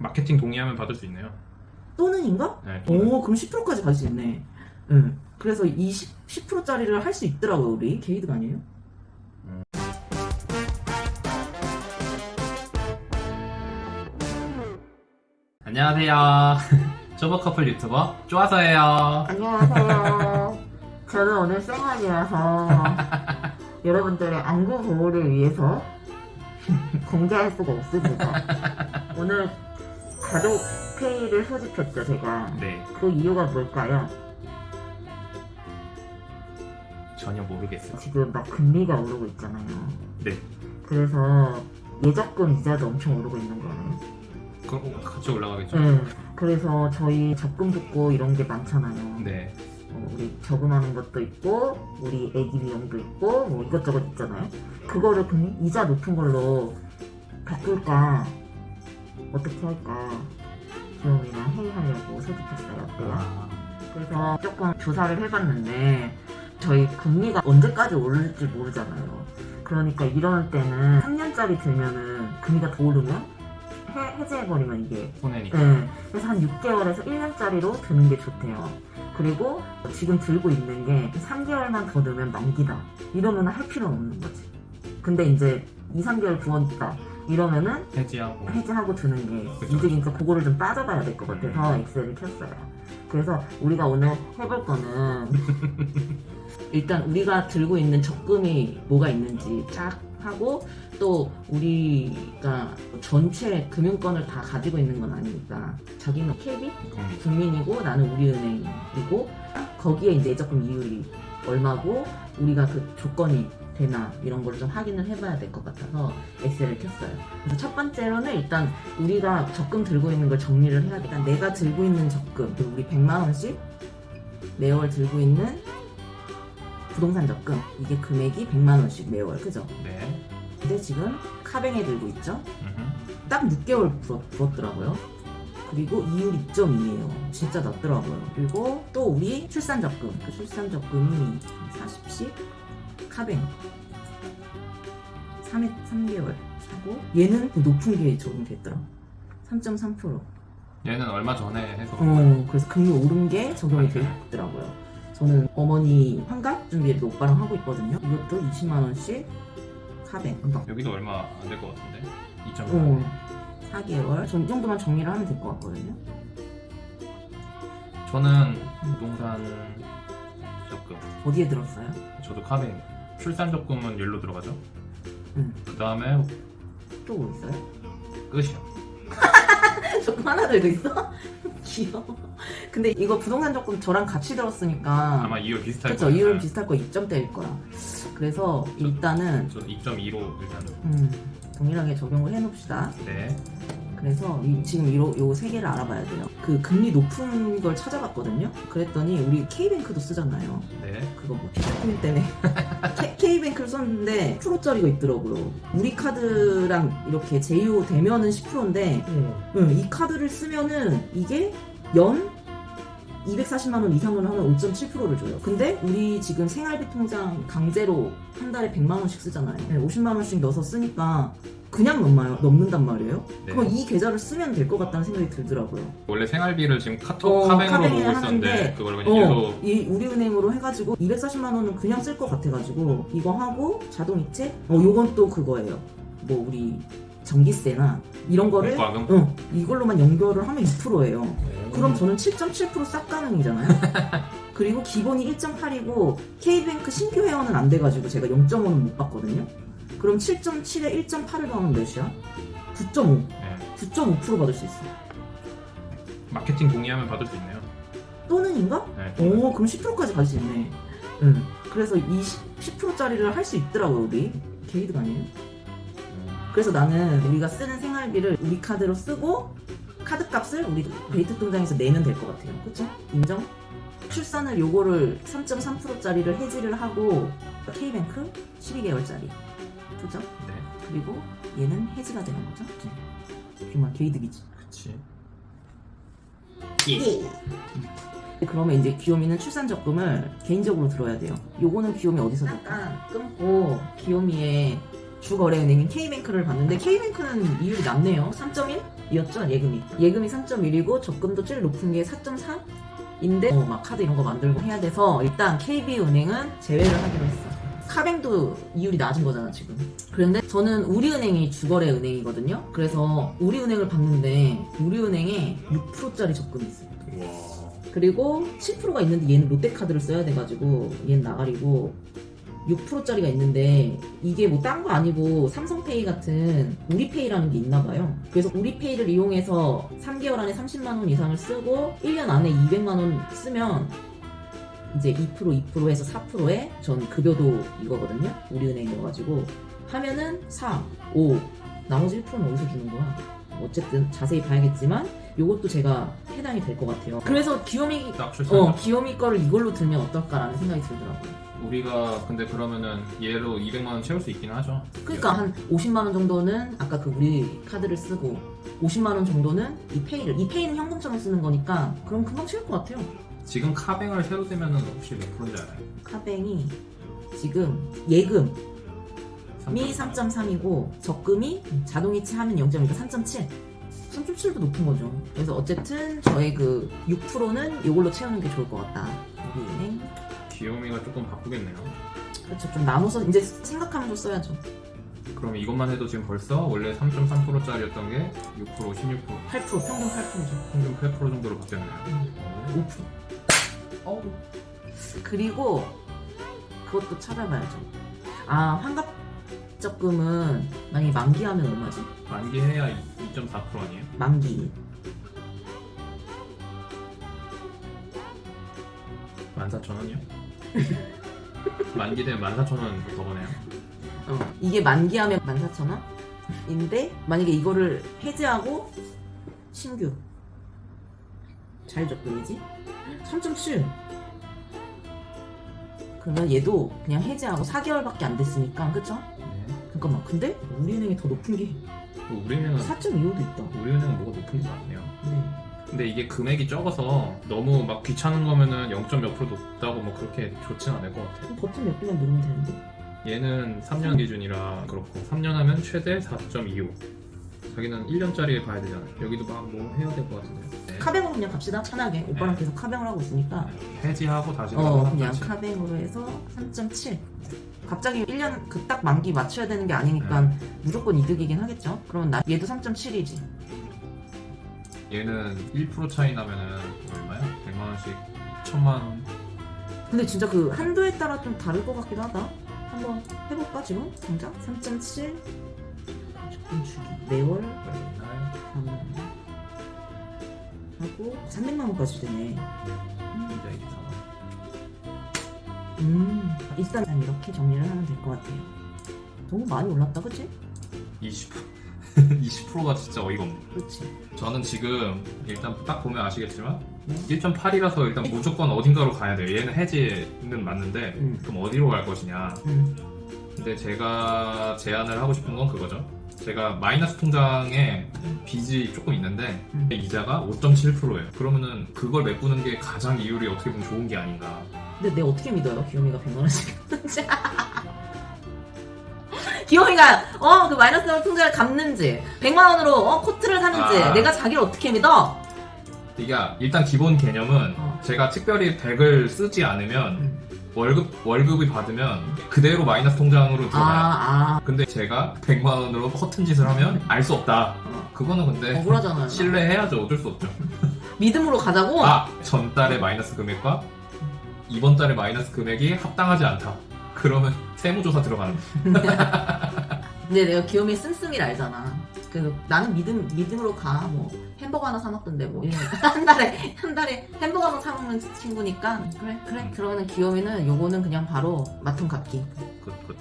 마케팅 동의하면 받을 수 있네요. 또는인가? 네, 또는. 오, 그럼 10%까지 받을 수 있네. 응. 그래서 이 10, 10%짜리를 할 수 있더라고요, 우리. 게이드가 아니에요? 안녕하세요. 초보 커플 유튜버 쪼아서예요. 안녕하세요. 저는 오늘 생활이라서 여러분들의 안구 보호를 위해서 공개할 수가 없습니다. 오늘 가족 페이를 소집했죠, 제가. 네, 그 이유가 뭘까요? 전혀 모르겠어요. 지금 막 금리가 오르고 있잖아요. 네, 그래서 예적금 이자도 엄청 오르고 있는 거예요. 그럼 같이 올라가겠죠. 네. 그래서 저희 적금 붙고 이런 게 많잖아요. 네, 어, 우리 저금하는 것도 있고 우리 애기 비용도 있고 뭐 이것저것 있잖아요. 그거를 그냥 이자 높은 걸로 바꿀까 어떻게 할까 기용이랑 회의하려고 소집했어요. 어때요? 아, 그래서 조금 조사를 해봤는데 저희 금리가 언제까지 오를지 모르잖아요. 그러니까 이럴 때는 3년짜리 들면은 금리가 더 오르면 해, 해제해버리면 이게 손해니까. 네, 그래서 한 6개월에서 1년짜리로 드는 게 좋대요. 그리고 지금 들고 있는 게 3개월만 더 넣으면 만기다. 이러면 할 필요는 없는 거지. 근데 이제 2, 3개월 부었다. 이러면은 해지하고. 해지하고 드는 게 그쵸. 이득이니까 그거를 좀 따져봐야 될 것 같아서 엑셀을 켰어요. 그래서 우리가 오늘 해볼 거는 일단 우리가 들고 있는 적금이 뭐가 있는지 쫙 하고 또 우리가 전체 금융권을 다 가지고 있는 건 아니니까 자기는 KB 국민. 국민이고 나는 우리은행이고 거기에 이제 예적금 이율이 얼마고 우리가 그 조건이 되나 이런 걸 좀 확인을 해봐야 될 것 같아서 엑셀을 켰어요. 그래서 첫 번째로는 일단 우리가 적금 들고 있는 걸 정리를 해야 돼. 일단 내가 들고 있는 적금, 우리 100만 원씩 매월 들고 있는 부동산 적금 이게 금액이 100만 원씩 매월 그죠? 네. 근데 지금 카뱅에 들고 있죠? 음흠. 딱 6개월 불었, 불었더라고요. 그리고 이율 2.2예요. 진짜 낮더라고요. 그리고 또 우리 출산 적금. 그 출산 적금이 40씩 카뱅. 3회, 3개월 사고 얘는 그 높은 게 적용됐더라. 3.3%. 얘는 얼마 전에 해서. 어, 그래서 금리 오른 게 적용이 되더라고요. 저는 어머니 환갑 준비를 오빠랑 하고 있거든요. 이것도 20만 원씩 카뱅. 금방. 여기도 얼마 안 될 것 같은데. 2.4. 어, 4개월. 전이 정도만 정리를 하면 될 것 같거든요. 저는 부동산 적금. 어디에 들었어요? 저도 카뱅. 출산 적금은 일로 들어가죠. 응. 그 다음에 또 뭐 있어요? 끝이요. 조금 하나 들고 있어? 귀여워. 근데 이거 부동산 조금 저랑 같이 들었으니까. 아마 이율 비슷할 거예요. 이율 비슷할 거 2점대일 거야. 그래서 일단은, 저 2.2로 일단. 음, 동일하게 적용을 해놓읍시다. 네. 그래서 이- 지금 이로, 요세 개를 알아봐야 돼요. 그 금리 높은 걸 찾아봤거든요. 그랬더니 우리 K뱅크도 쓰잖아요. 네. 그거 뭐 비자금 때문에 K, K뱅크를 썼는데 10%짜리가 있더라고요. 우리 카드랑 이렇게 제휴 되면은 10%인데 응, 이 카드를 쓰면은 이게 연 240만 원 이상을 하면 5.7%를 줘요. 근데 우리 지금 생활비 통장 강제로 한 달에 100만 원씩 쓰잖아요. 50만 원씩 넣어서 쓰니까 그냥 넘나요? 넘는단 말이에요. 네. 그럼 이 계좌를 쓰면 될 것 같다는 생각이 들더라고요. 원래 생활비를 지금 카톡 어, 카뱅으로 카뱅에 보고 있었는데 하는데, 그걸 그냥 어, 일로 이 우리은행으로 해가지고 240만 원은 그냥 쓸 것 같아가지고 이거 하고 자동이체? 어, 요건 또 그거예요. 뭐 우리 전기세나 이런 거를 공과금 어, 이걸로만 연결을 하면 2%예요. 그럼 저는 7.7%싹 가능이잖아요. 그리고 기본이 1.8이고 K뱅크 신규 회원은 안 돼가지고 제가 0.5는 못 받거든요. 그럼 7.7에 1.8을 더하면 몇이야? 9.5. 네. 9.5% 받을 수 있어. 마케팅 동의하면 받을 수 있네요. 또는인가? 네. 오, 그럼 10%까지 갈수 있네. 응. 그래서 이 10%짜리를 할 수 있더라고요, 우리. 게이드가 아니에요. 음, 그래서 나는 우리가 쓰는 생활비를 우리 카드로 쓰고 카드 값을 우리 데이트 통장에서 내면 될 것 같아요. 그쵸? 인정? 출산을 요거를 3.3%짜리를 해지를 하고 K뱅크 12개월짜리. 그죠? 네. 그리고 얘는 해지가 되는 거죠? 정말 게이득이지. 그치. 그러면 이제 귀요미는 출산 적금을 개인적으로 들어야 돼요. 요거는 귀요미 어디서 잠깐 끊고 귀요미의 주거래은행인 K뱅크를 봤는데 K뱅크는 이율이 낮네요. 3.1? 3.1이었죠 예금이 예금이 3.1이고 적금도 제일 높은 게 4.3인데 어, 막 카드 이런 거 만들고 해야 돼서 일단 KB은행은 제외를 하기로 했어 카뱅도 이율이 낮은 거잖아 지금 그런데 저는 우리은행이 주거래 은행이거든요 그래서 우리은행을 봤는데 우리은행에 6%짜리 적금이 있어요 와. 그리고 7%가 있는데 얘는 롯데카드를 써야 돼가지고 얘는 나가리고 6%짜리가 있는데 이게 뭐 딴 거 아니고 삼성페이 같은 우리페이라는 게 있나 봐요. 그래서 우리페이를 이용해서 3개월 안에 30만 원 이상을 쓰고 1년 안에 200만 원 쓰면 이제 2% 2%에서 4%에 전 급여도 이거거든요. 우리은행이어가지고 하면은 4, 5 나머지 1%는 어디서 주는 거야? 어쨌든 자세히 봐야겠지만 요것도 제가 해당이 될 것 같아요. 그래서 귀요미 출산. 어 귀요미 거를 이걸로 들면 어떨까라는 생각이 들더라고요. 우리가 근데 그러면은 얘로 200만 원 채울 수 있긴 하죠. 그러니까 한 50만 원 정도는 아까 그 우리 카드를 쓰고 50만 원 정도는 이 페이를 이 페이는 현금처럼 쓰는 거니까 그럼 금방 채울 것 같아요. 지금 카뱅을 새로 되면은 혹시 몇 프로인지 알아요? 카뱅이 지금 예금이 3.3. 3.3이고 적금이 자동이체 하면 0.2가 3.7. 3.7도 높은 거죠. 그래서 어쨌든 저의 그 6%는 이걸로 채우는 게 좋을 것 같다. 우리은행. 귀요미가 조금 바꾸겠네요. 그렇죠. 좀 나눠서 이제 생각하면서 써야죠. 그럼 이것만 해도 지금 벌써 원래 3.3%짜리였던 게 6%, 16%, 8% 평균 8%죠. 평균 8% 정도로 바뀌었네요. 오. 5%. 어우. 그리고 그것도 찾아봐야죠. 아 환갑 적금은 만약에 만기하면 얼마지? 만기해야 2.4% 아니에요? 만기 14,000원이요? 만기되면 14,000원 더 버네요. 어, 이게 만기하면 14,000원인데 만약에 이거를 해지하고 신규 잘 적금이지? 3.7 그러면 얘도 그냥 해지하고 4개월밖에 안 됐으니까 그쵸? 네. 잠깐만 근데 우리은행이 더 높은 게 우리은행은 4.25도 있다 우리은행은 뭐가 높은 게 많네요. 네. 근데 이게 금액이 적어서 너무 막 귀찮은 거면은 0. 몇 프로 높다고 뭐 그렇게 좋진 않을 것 같아요. 그럼 버튼 몇 개만 누르면 되는데 얘는 3년 기준이라 그렇고 3년 하면 최대 4.25. 자기는 1년짜리 봐야 되잖아요. 여기도 막 뭐 해야 될 것 같은데. 네. 카뱅으로 그냥 갑시다 편하게 오빠랑 네. 계속 카뱅을 하고 있으니까 해지하고 다시 어 그냥 3.7. 카뱅으로 해서 3.7 갑자기 1년 그 딱 만기 맞춰야 되는 게 아니니까 무조건 이득이긴 하겠죠 그러면 나 얘도 3.7이지 얘는 1% 차이 나면은 얼마야? 100만 원씩 1000만 원. 근데 진짜 그 한도에 따라 좀 다를 것 같기도 하다 한번 해볼까 지금 당장 3.7 조금 주기 매월 4만 하고 300만 원까지 되네 이제 이게 4만 음 일단 난 이렇게 정리를 하면 될 것 같아요 너무 많이 올랐다 그치? 20% 20%가 진짜 어이가 없네. 그렇지 저는 지금 일단 딱 보면 아시겠지만 네. 1.8이라서 일단 무조건 어딘가로 가야 돼요. 얘는 해지는 맞는데 음. 그럼 어디로 갈 것이냐. 음. 근데 제가 제안을 하고 싶은 건 그거죠. 제가 마이너스 통장에 빚이 조금 있는데 음. 이자가 5.7%예요. 그러면은 그걸 메꾸는 게 가장 이율이 어떻게 보면 좋은 게 아닌가. 근데 내가 어떻게 믿어요? 귀요미가 100만 원씩 갚는지. 귀요미가 어 그 마이너스 통장을 갚는지 100만 원으로 어 코트를 사는지 아. 내가 자기를 어떻게 믿어? 이게 일단 기본 개념은 어. 제가 특별히 100을 쓰지 않으면 음. 월급 월급이 받으면 그대로 마이너스 통장으로 들어가요. 아, 아. 근데 제가 100만 원으로 허튼 짓을 하면 알 수 없다. 어, 그거는 근데 억울하잖아요. 신뢰해야죠. 어쩔 수 없죠. 믿음으로 가자고? 아, 전달의 마이너스 금액과 이번 달의 마이너스 금액이 합당하지 않다. 그러면 세무조사 들어가는 거예요. 근데 내가 귀요미 씀씀이를 알잖아. 그래서 나는 믿음, 믿음으로 가. 뭐, 햄버거 하나 사 먹던데, 뭐. 이런 거. 한 달에, 한 달에 햄버거 하나 사 먹는 친구니까. 그래, 그래. 음. 그러면 귀요미는 요거는 그냥 바로 마통 갚기. 굿, 굿.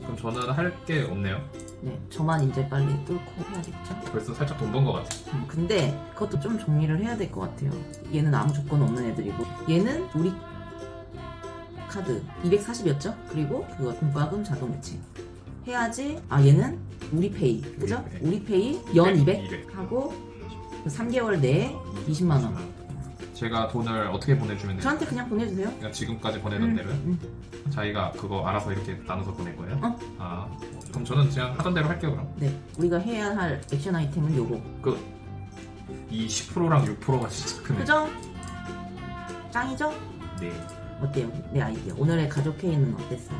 그럼 저는 할 게 없네요. 네, 저만 이제 빨리 뚫고 해야겠죠. 벌써 살짝 돈 번 것 같아. 음, 근데 그것도 좀 정리를 해야 될 것 같아요. 얘는 아무 조건 없는 애들이고 얘는 우리 카드 240이었죠? 그리고 그거 공과금 자동 매칭 해야지 아 얘는 우리페이 그죠? 우리페이. 연 200 200. 하고 그 3개월 내에 20만 원 제가 돈을 어떻게 보내주면 돼요? 저한테 그냥 보내주세요. 그러니까 지금까지 보내던 음, 대로요? 음. 자기가 그거 알아서 이렇게 나눠서 보낼 거예요? 어. 아 그럼 저는 그냥 하던 대로 할게요 그럼 네, 우리가 해야 할 액션 아이템은 요거. 이 10%랑 6%가 진짜 크네 그죠? 짱이죠? 네 어때요? 내 아이디어. 오늘의 가족 회의는 어땠어요?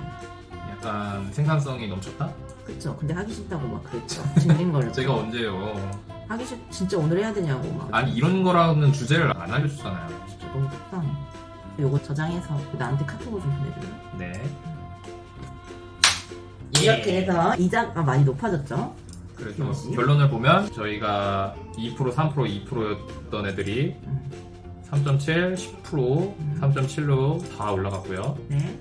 약간 생산성이 넘쳤다? 그쵸? 근데 하기 싫다고 막 그랬죠. 징징거렸죠. 제가 언제요 하기 싫, 진짜 오늘 해야 되냐고 막. 아니 이런 거라는 주제를 안 알려줬잖아요 진짜 너무 속상해. 요거 저장해서 나한테 카톡으로 좀 보내줘요. 네 이렇게 해서 이자가 많이 높아졌죠? 그래서 역시. 결론을 보면 저희가 2% 3% 2%였던 애들이 음, 3.7, 10%, 음. 3.7로 다 올라갔고요. 네.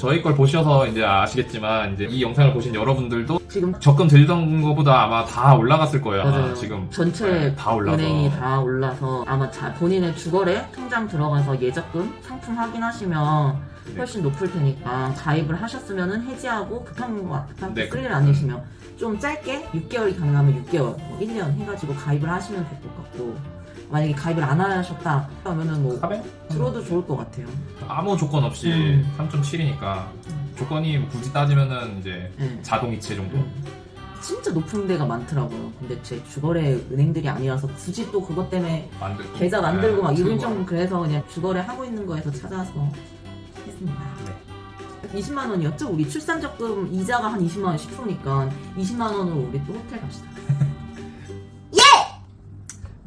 저희 걸 보셔서 이제 아시겠지만 이제 이 영상을 보신 여러분들도 지금 적금 들던 것보다 아마 다 올라갔을 거예요. 아마 맞아요. 지금 전체 네, 다 올라서 은행이 다 올라서 아마 자, 본인의 주거래 통장 들어가서 예적금 상품 확인하시면 네. 훨씬 높을 테니까 가입을 하셨으면 해지하고 급한 거 급한 네, 쓸일 아니시면 좀 짧게 6개월이 가능하면 6개월, 뭐 1년 해가지고 가입을 하시면 될 것 같고 만약에 가입을 안 하셨다 하면은 뭐 카베? 들어도 좋을 것 같아요. 아무 조건 없이 음. 3.7이니까 조건이 굳이 따지면은 이제 네. 자동 이체 정도. 음. 진짜 높은 데가 많더라고요. 근데 제 주거래 은행들이 아니라서 굳이 또 그것 때문에 만들고 계좌 만들고 막 네, 이런 그거. 좀 그래서 그냥 주거래 하고 있는 거에서 찾아서 했습니다. 네. 20만 원이었죠? 우리 출산 적금 이자가 한 20만 원 10%니까 20만 원으로 우리 또 호텔 갑시다.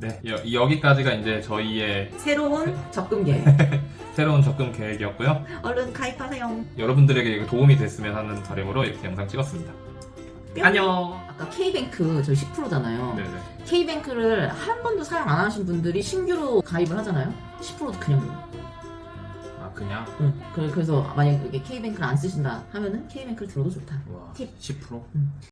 네, 여, 여기까지가 이제 저희의 새로운 적금 계획. 새로운 적금 계획이었고요. 얼른 가입하세요. 여러분들에게 도움이 됐으면 하는 바람으로 이렇게 영상 찍었습니다. 뿅. 안녕. 아까 K뱅크 저희 10%잖아요. 네네. K뱅크를 한 번도 사용 안 하신 분들이 신규로 가입을 하잖아요. 10%도 그냥. 아 그냥 응. 그래- 그래서 만약에 K뱅크를 안 쓰신다 하면은 K뱅크를 들어도 좋다. 와 팁. 10%? 음.